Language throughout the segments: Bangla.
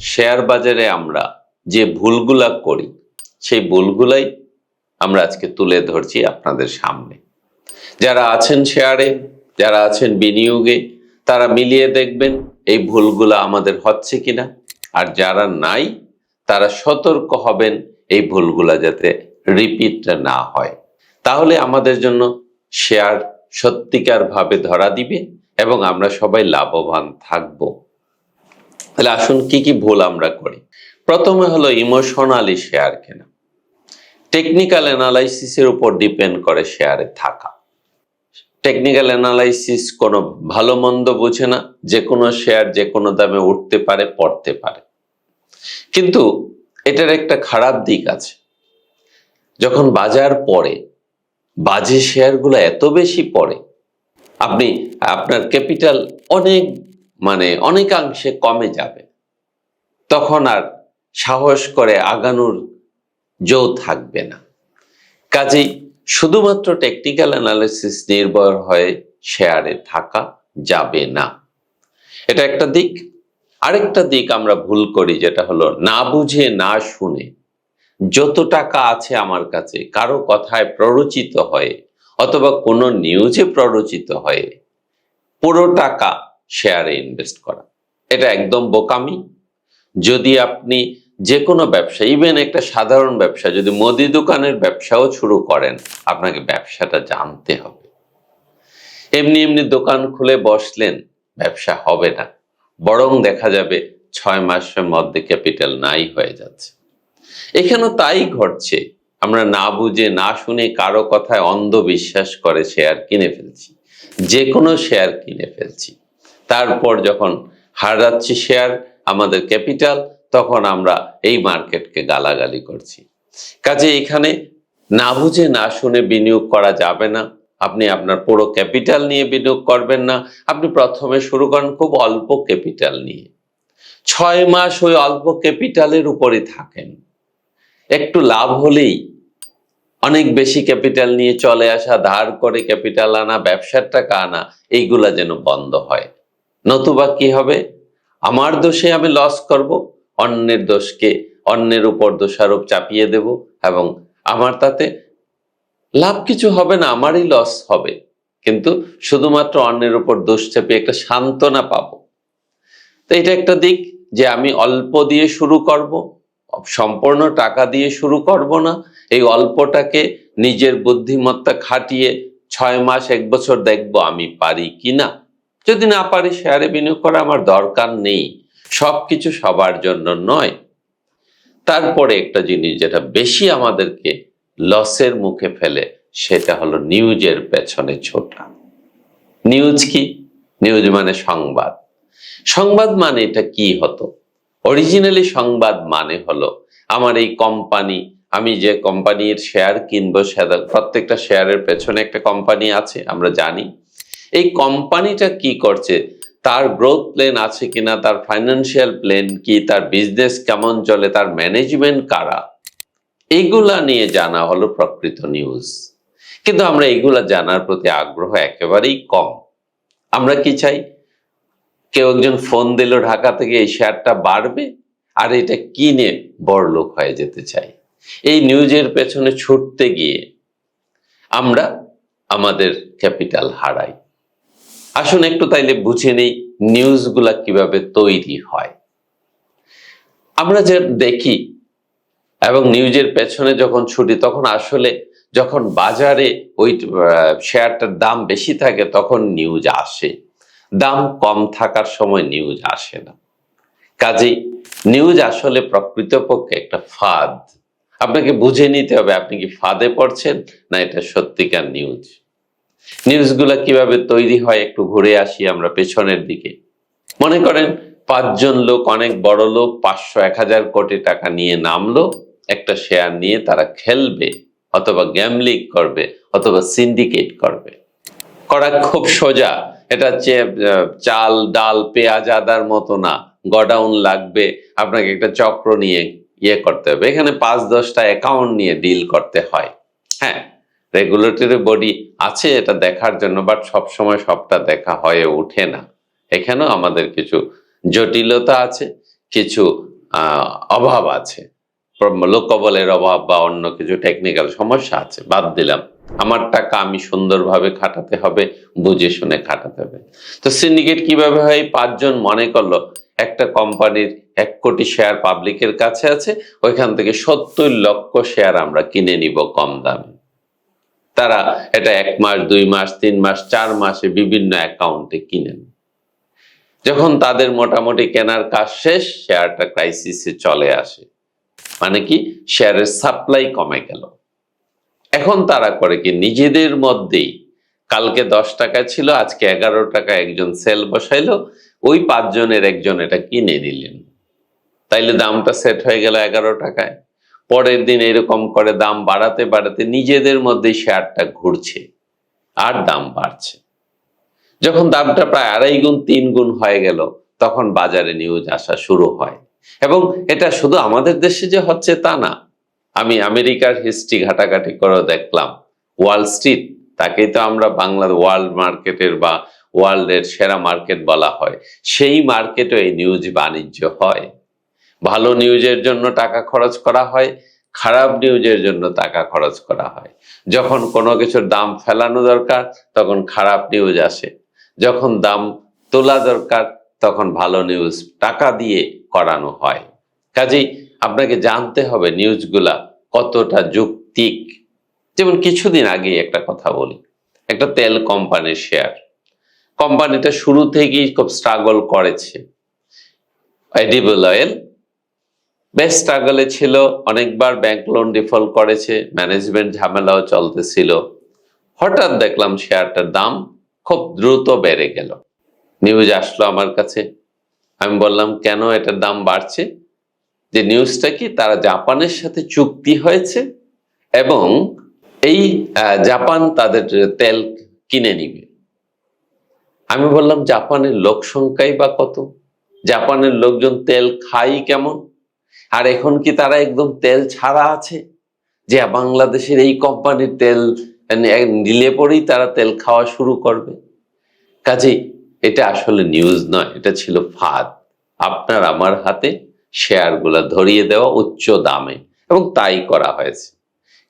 শেয়ার বাজারে আমরা যে ভুলগুলা করি, সেই ভুলগুলাই আমরা আজকে তুলে ধরছি আপনাদের সামনে। যারা আছেন শেয়ারে, যারা আছেন বিনিয়োগে, তারা মিলিয়ে দেখবেন এই ভুলগুলো আমাদের হচ্ছে কিনা। আর যারা নাই, তারা সতর্ক হবেন এই ভুলগুলা যাতে রিপিট না হয়। তাহলে আমাদের জন্য শেয়ার সত্যিকার ভাবে ধরা দিবে এবং আমরা সবাই লাভবান থাকব। তাহলে আসুন কি কি ভুল আমরা করি? প্রথমে হলো ইমোশনালি শেয়ার কেনা। টেকনিক্যাল অ্যানালাইসিসের উপর ডিপেন্ড করে শেয়ারে থাকা। টেকনিক্যাল অ্যানালাইসিস কোনো ভালো মন্দ বোঝে না, যে কোনো শেয়ার যে কোনো দামে উঠতে পারে, পড়তে পারে। কিন্তু এটার একটা খারাপ দিক আছে। যখন বাজার পড়ে, বাজে শেয়ারগুলো এত বেশি পড়ে, আপনি আপনার ক্যাপিটাল অনেক মানে অনেকাংশে কমে যাবে। তখন আর সাহস করে আগানোর জো থাকবে না। কাজেই শুধুমাত্র টেকনিক্যাল অ্যানালিসিস নির্ভর হয়ে শেয়ারে থাকা যাবে না। এটা একটা দিক। আরেকটা দিক আমরা ভুল করি, যেটা হলো না বুঝে, না শুনে। যত টাকা আছে আমার কাছে, কারও কথায় প্ররোচিত হয়ে, অথবা কোনো নিউজে প্ররোচিত হয়ে, পুরো টাকা শেয়ারে ইনভেস্ট করা। এটা একদম বোকামি। যদি আপনি যে কোনো ব্যবসা ইভেন একটা সাধারণ ব্যবসা, যদি মুদি দোকানের ব্যবসাও শুরু করেন, আপনাকে ব্যবসাটা জানতে হবে। এমনি এমনি দোকান খুলে বসলেন, ব্যবসা হবে না। বরং দেখা যাবে ছয় মাসের মধ্যে ক্যাপিটাল নাই হয়ে যাচ্ছে। এখানেও তাই ঘটছে। আমরা না বুঝে, না শুনে কারও কথায় অন্ধ বিশ্বাস করে শেয়ার কিনে ফেলছি। যে কোনো শেয়ার কিনে ফেলছি। তারপর যখন হারাচ্ছি শেয়ার আমাদের ক্যাপিটাল তখন আমরা এই মার্কেটকে গালাগালি করছি। কাজে এখানে না বুঝে না শুনে বিনিয়োগ করা যাবে না। আপনি আপনার পুরো ক্যাপিটাল নিয়ে বিনিয়োগ করবেন না। আপনি প্রথমে শুরু করেন খুব অল্প ক্যাপিটাল নিয়ে। ছয় মাস ওই অল্প ক্যাপিটালের উপরে থাকেন। একটু লাভ হলেই অনেক বেশি ক্যাপিটাল নিয়ে চলে আসা, ধার করে ক্যাপিটাল আনা, ব্যবসার টাকা আনা, এইগুলা যেন বন্ধ হয়। নতুবা কি হবে? আমার দোষে আমি লস করব, অন্যের দোষকে, অন্যের উপর দোষারোপ চাপিয়ে দেব এবং আমার তাতে লাভ কিছু হবে না, আমারই লস হবে। কিন্তু শুধুমাত্র অন্যের উপর দোষ চাপিয়ে একটা সান্ত্বনা পাবো। তো এটা একটা দিক যে আমি অল্প দিয়ে শুরু করব, সম্পূর্ণ টাকা দিয়ে শুরু করব না। এই অল্পটাকে নিজের বুদ্ধিমত্তা খাটিয়ে ছয় মাস, এক বছর দেখব আমি পারি কি না যদি না পারি শেয়ারে বিনিয়োগ করা আমার দরকার নেই। সবকিছু সবার জন্য নয়। তারপরে একটা জিনিস যেটা বেশি আমাদেরকে লসের মুখে ফেলে, সেটা হলো নিউজের পেছনে ছোটা। নিউজ কি? নিউজ মানে সংবাদ। সংবাদ মানে এটা কি হতো? অরিজিনালি সংবাদ মানে হলো, আমার এই কোম্পানি আমি যে কোম্পানির শেয়ার কিনবো প্রত্যেকটা শেয়ারের পেছনে একটা কোম্পানি আছে, আমরা জানি। এই কোম্পানিটা কি করছে? তার গ্রোথ প্ল্যান আছে কিনা? তার ফাইন্যান্সিয়াল প্ল্যান কি? তার বিজনেস কেমন চলে? তার ম্যানেজমেন্ট কারা? এইগুলা নিয়ে জানা হলো প্রকৃত নিউজ কিন্তু আমরা এগুলা জানার প্রতি আগ্রহ একেবারেই কম। আমরা কি চাই? কেউ একজন ফোন দিল ঢাকা থেকে, এই শেয়ারটা বাড়বে? আর এটা কিনে বড়লোক হয়ে যেতে চাই। এই নিউজের পেছনে ছুটতে গিয়ে আমরা আমাদের ক্যাপিটাল হারাই। আসুন একটু তাইলে বুঝে নেই নিউজগুলা কীভাবে তৈরি হয়। আমরা যে দেখি এবং নিউজের পেছনে যখন ছুটি, তখন আসলে যখন বাজারে ওই শেয়ারটার দাম বেশি থাকে, তখন নিউজ আসে। দাম কম থাকার সময় নিউজ আসে না। কাজেই নিউজ আসলে প্রকৃতপক্ষে একটা ফাঁদ। আপনাকে বুঝে নিতে হবে, আপনি কি ফাঁদে পড়ছেন না এটা সত্যিকার নিউজ? নিউজগুলা কীভাবে তৈরি হয় একটু ঘুরে আসি আমরা পেছনের দিকে। মনে করেন পাঁচজন লোক, অনেক বড় লোক, পাঁচশো এক হাজার কোটি টাকা নিয়ে নামলো, একটা শেয়ার নিয়ে তারা খেলবে, অথবা গ্যামলিং করবে, অথবা সিন্ডিকেট করবে। করা খুব সোজা, এটা হচ্ছে চাল, ডাল, পেঁয়াজ, আদার মতো না গডাউন লাগবে, আপনাকে একটা চক্র নিয়ে ইয়ে করতে হবে। এখানে পাঁচ দশটা অ্যাকাউন্ট নিয়ে ডিল করতে হয়। হ্যাঁ রেগুলেটরি বডি আছে এটা দেখার জন্য বাট সবসময় সবটা দেখা হয়ে ওঠে না। এখানেও আমাদের কিছু জটিলতা আছে, কিছু অভাব আছে। লোকবলের অভাব বা অন্য কিছু টেকনিক্যাল সমস্যা আছে, বাদ দিলাম। আমার টাকা আমি সুন্দরভাবে খাটাতে হবে, বুঝে শুনে খাটাতে হবে। তো সিন্ডিকেট কীভাবে হয়? পাঁচজন মনে করল, একটা কোম্পানির এক কোটি শেয়ার পাবলিকের কাছে আছে, ওইখান থেকে সত্তর লক্ষ শেয়ার আমরা কিনে নিব কম দামে। তারা এটা এক মাস, দুই মাস, তিন মাস, চার মাসে বিভিন্ন অ্যাকাউন্টে কিনেন। যখন তাদের মোটামুটি কেনার কাজ শেষ, শেয়ারটা ক্রাইসিসে চলে আসে। মানে কি? শেয়ারের সাপ্লাই কমে গেল। এখন তারা করে কি? নিজেদের মধ্যেই। কালকে দশ টাকা ছিল, আজকে এগারো টাকা একজন সেল বসাইলো, ওই পাঁচজনের একজন এটা কিনে নিলেন। তাইলে দামটা সেট হয়ে গেল এগারো টাকায়। পরের দিন এরকম করে দাম বাড়াতে বাড়াতে নিজেদের মধ্যে শেয়ারটা ঘুরছে, আর দাম বাড়ছে। যখন দামটা প্রায় আড়াই গুণ, তিন গুণ হয়ে গেল, তখন বাজারে নিউজ আসা শুরু হয়। এবং এটা শুধু আমাদের দেশে যে হচ্ছে তা না, আমি আমেরিকার হিস্ট্রি ঘাটাঘাটি করে দেখলাম। ওয়াল স্ট্রিট তাকেই তো আমরা বাংলা ওয়ার্ল্ড মার্কেটের বা ওয়ার্ল্ডের সেরা মার্কেট বলা হয়। সেই মার্কেটে এই নিউজ বাণিজ্য হয়। ভালো নিউজের জন্য টাকা খরচ করা হয়, খারাপ নিউজের জন্য টাকা খরচ করা হয়। যখন কোনো কিছুর দাম ফেলানো দরকার, তখন খারাপ নিউজ আসে। যখন দাম তোলা দরকার, তখন ভালো নিউজ টাকা দিয়ে করানো হয়। কাজেই আপনাকে জানতে হবে নিউজগুলা কতটা যুক্তিক। যেমন কিছুদিন আগে একটা কথা বলি। একটা তেল কোম্পানির শেয়ার কোম্পানিটা শুরু থেকেই খুব স্ট্রাগল করেছে। এডিবল অয়েল বেশ স্ট্রাগলে ছিল, অনেকবার ব্যাংক লোন ডিফল্ট করেছে ম্যানেজমেন্ট ঝামেলাও চলতেছিল। হঠাৎ দেখলাম শেয়ারটার দাম খুব দ্রুত বেড়ে গেল। নিউজ আসলো আমার কাছে। আমি বললাম, কেন এটার দাম বাড়ছে? যে নিউজটা কি? তারা জাপানের সাথে চুক্তি হয়েছে এবং এই জাপান তাদের তেল কিনে নিবে। আমি বললাম, জাপানের লোক সংখ্যাই বা কত? জাপানের লোকজন তেল খাই কেমন? আর এখন কি তারা একদম তেল ছাড়া আছে? যে বাংলাদেশের এই কোম্পানির তেল নিলে পরেই তারা তেল খাওয়া শুরু করবে। কাজেই এটা আসলে নিউজ নয়, এটা ছিল ফাঁদ। আপনার আমার হাতে শেয়ারগুলো ধরিয়ে দেওয়া উচ্চ দামে, এবং তাই করা হয়েছে।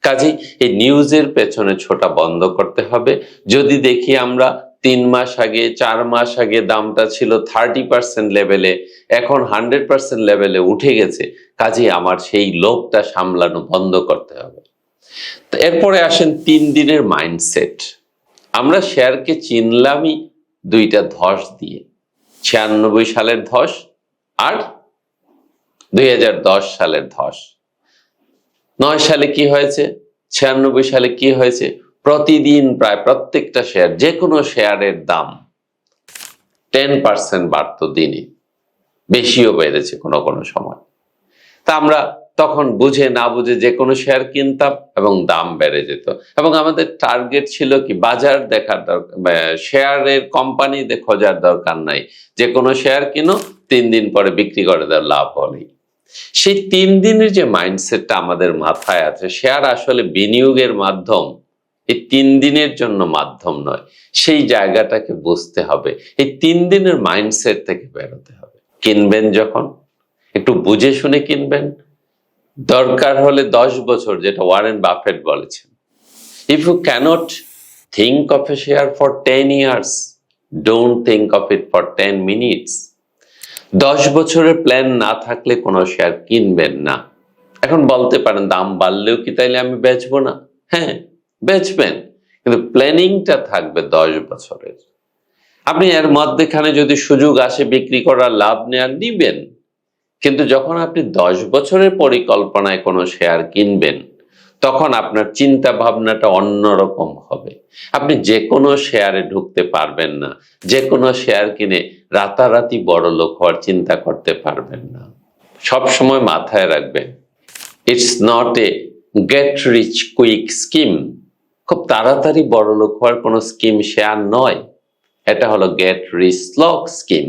কাজেই এই নিউজের পেছনে ছোটা বন্ধ করতে হবে। যদি দেখি আমরা তিন মাস আগে, চার মাস আগে দামটা ছিল থার্টি পার্সেন্ট লেভেলে এখন হান্ড্রেড পার্সেন্ট লেভেলে উঠে গেছে। কাজেই আমার সেই লোভটা সামলানো বন্ধ করতে হবে। এরপরে আসেন তিন দিনের মাইন্ডসেট আমরা শেয়ারকে চিনলামই দুইটা ধস দিয়ে, ছিয়ানব্বই সালের ধস আর দুই হাজার দশ সালের ধস। নয় সালে কি হয়েছে? ছিয়ানব্বই সালে কি হয়েছে? প্রতিদিন প্রায় প্রত্যেকটা শেয়ার যে কোনো শেয়ারের দাম টেন পার্সেন্ট বাড়তো দিনে। বেশিও বেড়েছে কোনো কোনো সময়। তা আমরা তখন বুঝে না বুঝে যে কোনো শেয়ার কিনতাম এবং দাম বেড়ে যেত। এবং আমাদের টার্গেট ছিল কি বাজার দেখার দরকার শেয়ারের কোম্পানি খোঁজার দরকার নাই। যে কোনো শেয়ার কিনো, তিন দিন পরে বিক্রি করে দেওয়ার লাভ হলেই। সেই তিন দিনের যে মাইন্ডসেটটা আমাদের মাথায় আছে শেয়ার আসলে বিনিয়োগের মাধ্যম এই তিন দিনের জন্য মাধ্যম নয়, সেই জায়গাটাকে বুঝতে হবে। এই তিন দিনের মাইন্ডসেট থেকে বেরোতে হবে। কিনবেন যখন, একটু বুঝে শুনে কিনবেন। দরকার হলে দশ বছর, যেটা ওয়ারেন বাফেট বলেছেন। If you can't think of a share for ten years don't think of it for ten minutes দশ বছরের প্ল্যান না থাকলে কোনো শেয়ার কিনবেন না। এখন বলতে পারেন দাম বাড়লেও কি তাইলে আমি বেচবো না? হ্যাঁ বেচবেন। কিন্তু প্ল্যানিংটা থাকবে দশ বছরের। আপনি এর মধ্যেখানে যদি সুযোগ আসে বিক্রি করার লাভ নেওয়ার নিবেন। কিন্তু যখন আপনি দশ বছরের পরিকল্পনায় কোনো শেয়ার কিনবেন, তখন আপনার চিন্তা ভাবনাটা অন্যরকম হবে। আপনি যে কোনো শেয়ারে ঢুকতে পারবেন না। যে কোনো শেয়ার কিনে রাতারাতি বড় লোক হওয়ার চিন্তা করতে পারবেন না। সব সময় মাথায় রাখবেন it's not a get rich quick scheme খুব তাড়াতাড়ি বড় লোক হওয়ার কোনো স্কিম শেয়ার নয়। এটা হলো গেট রিচ লক স্কিম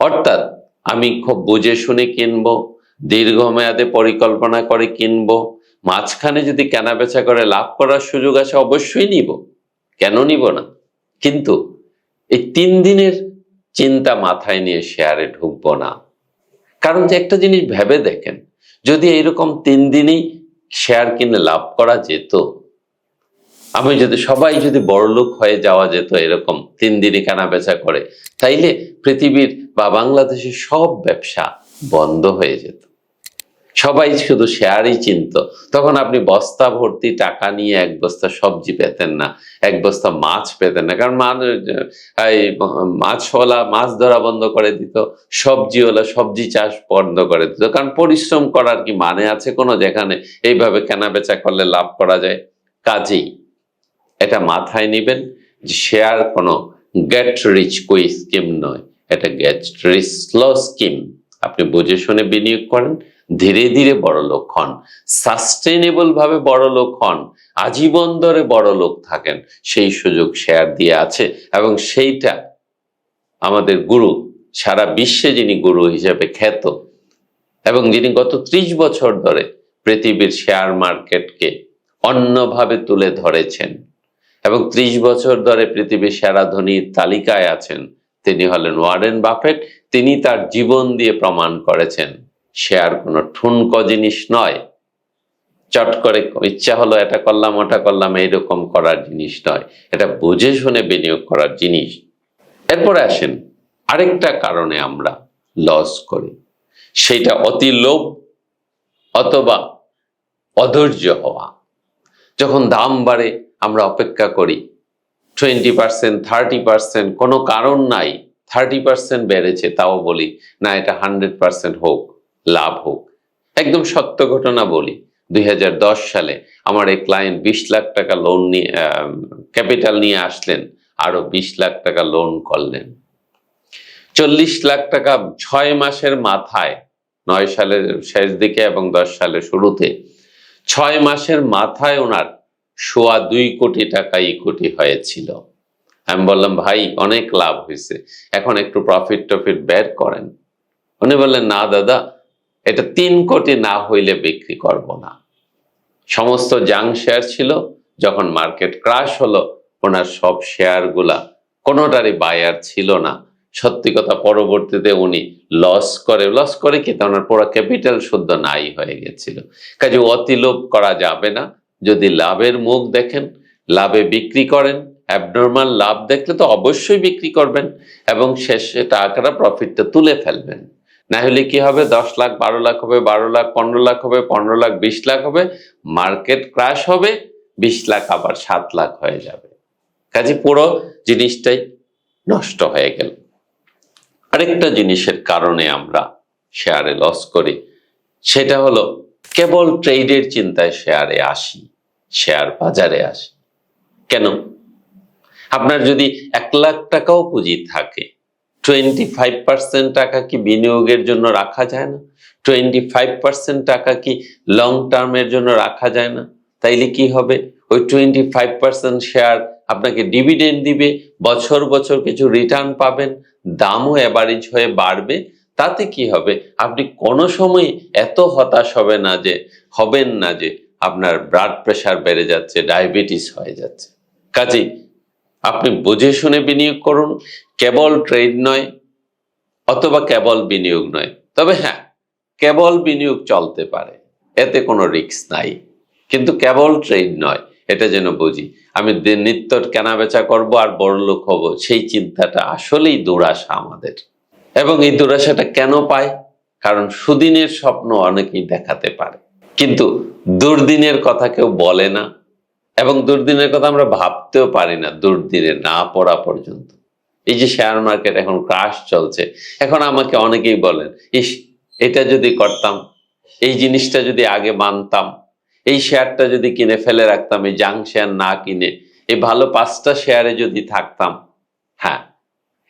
অর্থাৎ আমি খুব বুঝে শুনে কিনবো, দীর্ঘমেয়াদে পরিকল্পনা করে কিনবো, মাঝখানে যদি কেনা বেচা করে লাভ করার সুযোগ আছে অবশ্যই নিব। কেন নিব না? কিন্তু এই তিন দিনের চিন্তা মাথায় নিয়ে শেয়ারে ঢুকবো না। কারণ যে একটা জিনিস ভেবে দেখেন, যদি এইরকম তিন দিনই শেয়ার কিনে লাভ করা যেত আমি যদি, সবাই যদি বড়লোক হয়ে যাওয়া যেত এরকম, তিন দিনই কেনা বেচা করে, তাইলে পৃথিবীর বা বাংলাদেশের সব ব্যবসা বন্ধ হয়ে যেত। সবাই শুধু শেয়ারই চিনত। তখন আপনি বস্তা ভর্তি টাকা নিয়ে এক বস্তা সবজি পেতেন না, এক বস্তা মাছ পেতেন না, কারণ মাছ মাছওয়ালা মাছ ধরা বন্ধ করে দিত, সবজিওয়ালা সবজি চাষ বন্ধ করে দিত। কারণ পরিশ্রম করার কি মানে আছে কোনো? যেখানে এইভাবে কেনা বেচা করলে লাভ করা যায়? কাজেই। এটা মাথায় নেবেন যে শেয়ার কোনো গেট রিচ কুই স্কিম নয়। এটা গেট রিচ স্লো স্কিম আপনি বুঝে শুনে বিনিয়োগ করেন, ধীরে ধীরে বড় লোক হন। সাস্টেনেবল ভাবে বড় লোক হন, আজীবন ধরে বড় লোক থাকেন, সেই সুযোগ শেয়ার দিয়ে আছে এবং সেইটা আমাদের গুরু, সারা বিশ্বে যিনি গুরু হিসেবে খ্যাত এবং যিনি গত ত্রিশ বছর ধরে পৃথিবীর শেয়ার মার্কেটকে অন্যভাবে তুলে ধরেছেন এবং ত্রিশ বছর ধরে পৃথিবীর সেরা ধনীর তালিকায় আছেন। তিনি হলেন ওয়ারেন বাফেট। তিনি তার জীবন দিয়ে প্রমাণ করেছেন শেয়ার কোনো ঠুনক জিনিস নয়। চট করে ইচ্ছা হলো এটা করলাম, ওটা করলাম, এইরকম করার জিনিস নয়। এটা বুঝে শুনে বিনিয়োগ করার জিনিস। এরপরে আসেন, আরেকটা কারণে আমরা লস করি। সেটা অতি লোভ অথবা অধৈর্য হওয়া। যখন দাম বাড়ে আমরা অপেক্ষা করি। টোয়েন্টি পার্সেন্ট থার্টি পার্সেন্ট কোনো কারণ নাই থার্টি পার্সেন্ট বেড়েছে, তাও বলি, না, এটা হান্ড্রেড পার্সেন্ট হোক, লাভ হোক। একদম সত্য ঘটনা বলি, দুই হাজার দশ সালে আমার এই ক্লায়েন্ট বিশ লাখ টাকা লোন নিয়ে ক্যাপিটাল নিয়ে আসলেন আরও বিশ লাখ টাকা লোন করলেন। চল্লিশ লাখ টাকা ছয় মাসের মাথায়, নয় সালের শেষ দিকে এবং দশ সালের শুরুতে, ছয় মাসের মাথায় ওনার সোয়া দুই কোটি টাকা ইকুটি হয়েছিল। আমি বললাম, ভাই, অনেক লাভ হয়েছে। এখন একটু প্রফিট টফিট বের করেন। উনি বললেন, না দাদা, এটা তিন কোটি না হইলে বিক্রি করব না। সমস্ত জাং শেয়ার ছিল। যখন মার্কেট ক্রাশ হলো, ওনার সব শেয়ারগুলা কোনোটারই বায়ার ছিল না। সত্যি কথা, পরবর্তীতে উনি লস করে লস করে কি? তা ওনার পুরো ক্যাপিটাল শুদ্ধ নাই হয়ে গেছিল। কাজে অতিলোভ করা যাবে না। যদি লাভের মুখ দেখেন, লাভে বিক্রি করেন অ্যাবনর্মাল লাভ দেখলে তো অবশ্যই বিক্রি করবেন এবং শেষে টাকাটা প্রফিটটা তুলে ফেলবেন। না হলে কি হবে? দশ লাখ, বারো লাখ হবে, বারো লাখ, পনেরো লাখ হবে, পনেরো লাখ, বিশ লাখ হবে মার্কেট ক্রাশ হবে, বিশ লাখ, আবার সাত লাখ হয়ে যাবে। কাজে পুরো জিনিসটাই নষ্ট হয়ে গেল। আরেকটা জিনিসের কারণে আমরা শেয়ারে লস করি, সেটা হলো কেবল ট্রেডের চিন্তায় শেয়ারে আসি। শেয়ার বাজারে আসে। কেন? আপনার যদি এক লাখ টাকাও পুঁজি থাকে টোয়েন্টি ফাইভ পার্সেন্ট টাকা কি বিনিয়োগের জন্য রাখা যায় না? টোয়েন্টি ফাইভ পার্সেন্ট টাকা কি লং টার্মের জন্য রাখা যায় না? তাইলে কি হবে? ওই টোয়েন্টি ফাইভ পার্সেন্ট শেয়ার আপনাকে ডিভিডেন্ড দিবে, বছর বছর কিছু রিটার্ন পাবেন, দামও অ্যাভারেজ হয়ে বাড়বে। তাতে কি হবে? আপনি কোনো সময় এত হতাশ হবে না যে, হবেন না যে আপনার ব্লাড প্রেশার বেড়ে যাচ্ছে ডায়াবেটিস হয়ে যাচ্ছে। কাজেই আপনি বুঝে শুনে বিনিয়োগ করুন, কেবল ট্রেড নয়, অথবা কেবল বিনিয়োগ নয়। তবে হ্যাঁ কেবল বিনিয়োগ চলতে পারে, এতে কোনো রিস্ক নাই। কিন্তু কেবল ট্রেড নয়, এটা যেন বুঝি। আমি নিত্য কেনা বেচা করব আর বড় লোক হব, সেই চিন্তাটা আসলেই দুরাশা আমাদের। এবং এই দুরাশাটা কেন পায়? কারণ সুদিনের স্বপ্ন অনেকেই দেখাতে পারে। কিন্তু দুর্দিনের কথা কেউ বলে না, এবং দুর্দিনের কথা আমরা ভাবতেও পারি না, দুর্দিনে না পড়া পর্যন্ত। এই যে শেয়ার মার্কেট এখন ক্রাশ চলছে, এখন আমাকে অনেকেই বলেন, ইস, এটা যদি করতাম, এই জিনিসটা যদি আগে মানতাম, এই শেয়ারটা যদি কিনে ফেলে রাখতাম, এই জাং শেয়ার না কিনে, এই ভালো পাঁচটা শেয়ারে যদি থাকতাম। হ্যাঁ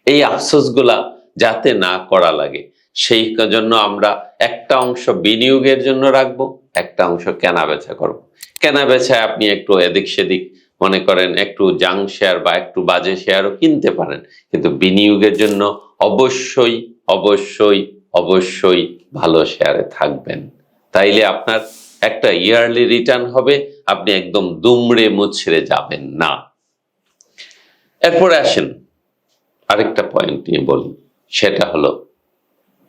এই আফসোসগুলা যাতে না করা লাগে। সেই জন্য আমরা একটা অংশ বিনিয়োগের জন্য রাখব, একটা অংশ কেনা বেচা করব। কেনা বেচায় আপনি একটু এদিক সেদিক মনে করেন, একটু জাং শেয়ার বা একটু বাজে শেয়ারও কিনতে পারেন। কিন্তু বিনিয়োগের জন্য অবশ্যই অবশ্যই অবশ্যই ভালো শেয়ারে থাকবেন। তাইলে আপনার একটা ইয়ারলি রিটার্ন হবে, আপনি একদম দুমড়ে মুছড়ে যাবেন না। এরপরে আসেন, আরেকটা পয়েন্ট নিয়ে বলি, সেটা হলো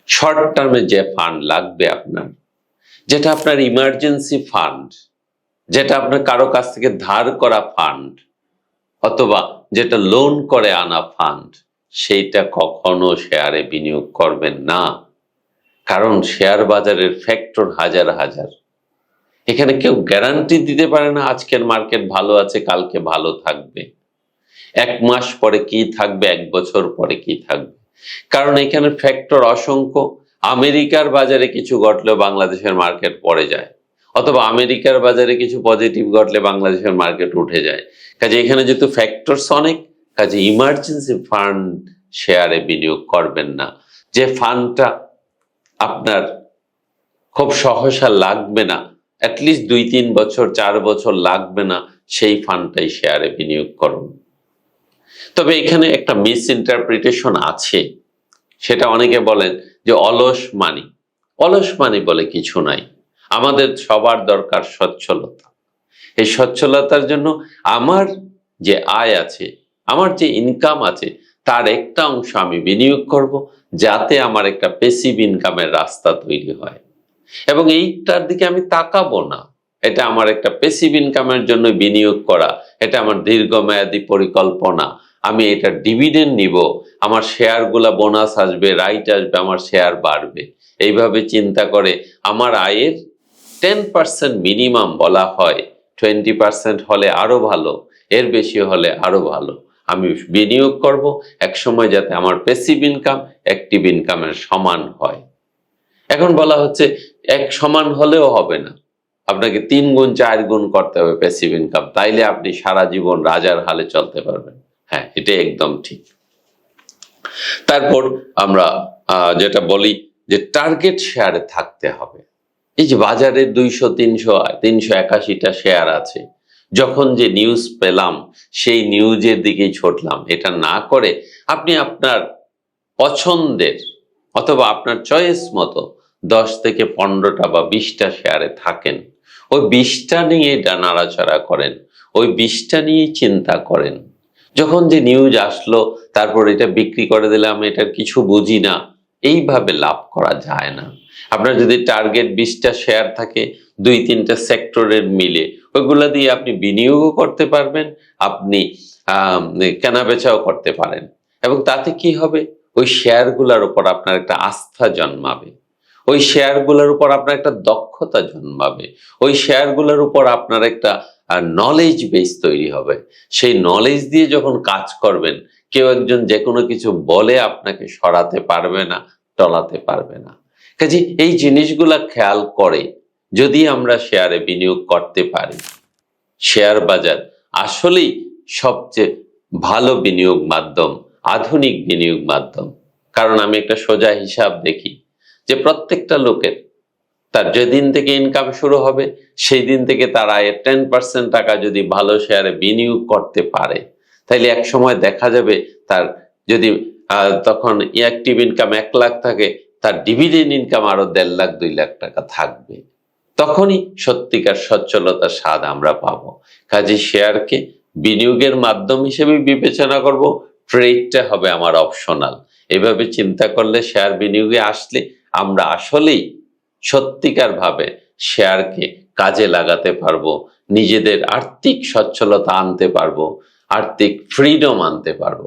শর্ট টার্মে যে ফান্ড লাগবে আপনার, যেটা আপনার ইমার্জেন্সি ফান্ড যেটা আপনার কারও কাছ থেকে ধার করা ফান্ড অথবা যেটা লোন করে আনা ফান্ড সেইটা কখনো শেয়ারে বিনিয়োগ করবেন না। কারণ শেয়ার বাজারের ফ্যাক্টর হাজার হাজার। এখানে কেউ গ্যারান্টি দিতে পারে না, আজকের মার্কেট ভালো আছে, কালকে ভালো থাকবে। এক মাস পরে কি থাকবে, এক বছর পরে কি থাকবে? কারণ এখানে ফ্যাক্টর অসংখ্য। আমেরিকার বাজারে কিছু ঘটলেও বাংলাদেশের মার্কেট পড়ে যায়, অথবা আমেরিকার বাজারে কিছু পজিটিভ ঘটলে বাংলাদেশের মার্কেট উঠে যায়। কাজে এখানে যেহেতু ফ্যাক্টরস অনেক, কাজে ইমার্জেন্সি ফান্ড শেয়ারে বিনিয়োগ করবেন না। যে ফান্ডটা আপনার খুব সহসা লাগবে না অ্যাটলিস্ট দুই তিন বছর, চার বছর লাগবে না, সেই ফান্ডটাই শেয়ারে বিনিয়োগ করুন। তবে এখানে একটা মিস ইন্টারপ্রিটেশন আছে। সেটা অনেকে বলেন যে অলস মানি। অলস মানি বলে কিছু নাই। আমাদের সবার দরকার সচ্ছলতা। এই সচ্ছলতার জন্য আমার যে আয় আছে, আমার যে ইনকাম আছে, তার একটা অংশ আমি বিনিয়োগ করব যাতে আমার একটা পেসিভ ইনকামের রাস্তা তৈরি হয়। এবং এইটার দিকে আমি তাকাবো না। এটা আমার একটা পেসিভ ইনকামের জন্য বিনিয়োগ করা, এটা আমার দীর্ঘমেয়াদী পরিকল্পনা। আমি এটা ডিভিডেন্ড নিব, আমার শেয়ারগুলা বোনাস আসবে রাইট আসবে, আমার শেয়ার বাড়বে। এইভাবে চিন্তা করে আমার আয়ের টেন পার্সেন্ট মিনিমাম বলা হয় টোয়েন্টি পার্সেন্ট হলে আরও ভালো, এর বেশি হলে আরও ভালো। আমি বিনিয়োগ করব এক সময় যাতে আমার পেসিভ ইনকাম অ্যাক্টিভ ইনকামের সমান হয়। এখন বলা হচ্ছে এক সমান হলেও হবে না। আপনাকে তিন গুণ, চার গুণ করতে হবে পেসিভ ইনকাম তাইলে আপনি সারা জীবন রাজার হালে চলতে পারবেন। এটা একদম ঠিক। তারপর আমরা যেটা বলি যে টার্গেট শেয়ারে থাকতে হবে। এই যে বাজারে দুইশো, তিনশো তিনশো একাশিটা শেয়ার আছে, যখন যে নিউজ পেলাম, সেই নিউজের দিকেই ছুটলাম। এটা না করে আপনি আপনার পছন্দের অথবা আপনার চয়েস মতো দশ থেকে পনেরোটা বা বিশটা শেয়ারে থাকেন। ওই বিশটা নিয়ে নাড়াচাড়া করেন। ওই বিশটা নিয়েই চিন্তা করেন। যখন যে নিউজ আসলো, তারপর এটা বিক্রি করে দিলাম, এটার কিছু বুঝি না, এইভাবে লাভ করা যায় না। আপনার যদি টার্গেট বিশটা শেয়ার থাকে, দুই তিনটা সেক্টরের মিলে, ওইগুলা দিয়ে আপনি বিনিয়োগও করতে পারবেন, আপনি কেনা বেচাও করতে পারেন। এবং তাতে কি হবে? ওই শেয়ারগুলোর উপর আপনার একটা আস্থা জন্মাবে। ওই শেয়ারগুলোর উপর আপনার একটা দক্ষতা জন্মাবে। ওই শেয়ারগুলোর উপর আপনার একটা নলেজ বেস তৈরি হবে। সেই নলেজ দিয়ে যখন কাজ করবেন, কেউ একজন যে কোনো কিছু বলে আপনাকে সরাতে পারবে না, টলাতে পারবে না। কাজে এই জিনিসগুলা খেয়াল করে যদি আমরা শেয়ারে বিনিয়োগ করতে পারি শেয়ার বাজার আসলেই সবচেয়ে ভালো বিনিয়োগ মাধ্যম, আধুনিক বিনিয়োগ মাধ্যম। কারণ আমি একটা সোজা হিসাব দেখি যে প্রত্যেকটা লোকের তার যেদিন থেকে ইনকাম শুরু হবে সেই দিন থেকে তার আয়ের টেন পার্সেন্ট টাকা যদি ভালো শেয়ারে বিনিয়োগ করতে পারে। তাইলে এক সময় দেখা যাবে তার যদি তখন অ্যাক্টিভ ইনকাম এক লাখ থাকে, তার ডিভিডেন্ড ইনকাম আরও দেড় লাখ, দুই লাখ টাকা থাকবে। তখনই সত্যিকার সচ্ছলতার স্বাদ আমরা পাবো। কাজে শেয়ারকে বিনিয়োগের মাধ্যম হিসেবে বিবেচনা করব ট্রেডটা হবে আমার অপশনাল এভাবে চিন্তা করলে শেয়ার বিনিয়োগে আসলে আমরা আসলেই সত্যিকার ভাবে শেয়ারকে কাজে লাগাতে পারব, নিজেদের আর্থিক সচ্ছলতা আনতে পারব, আর্থিক ফ্রিডম আনতে পারব।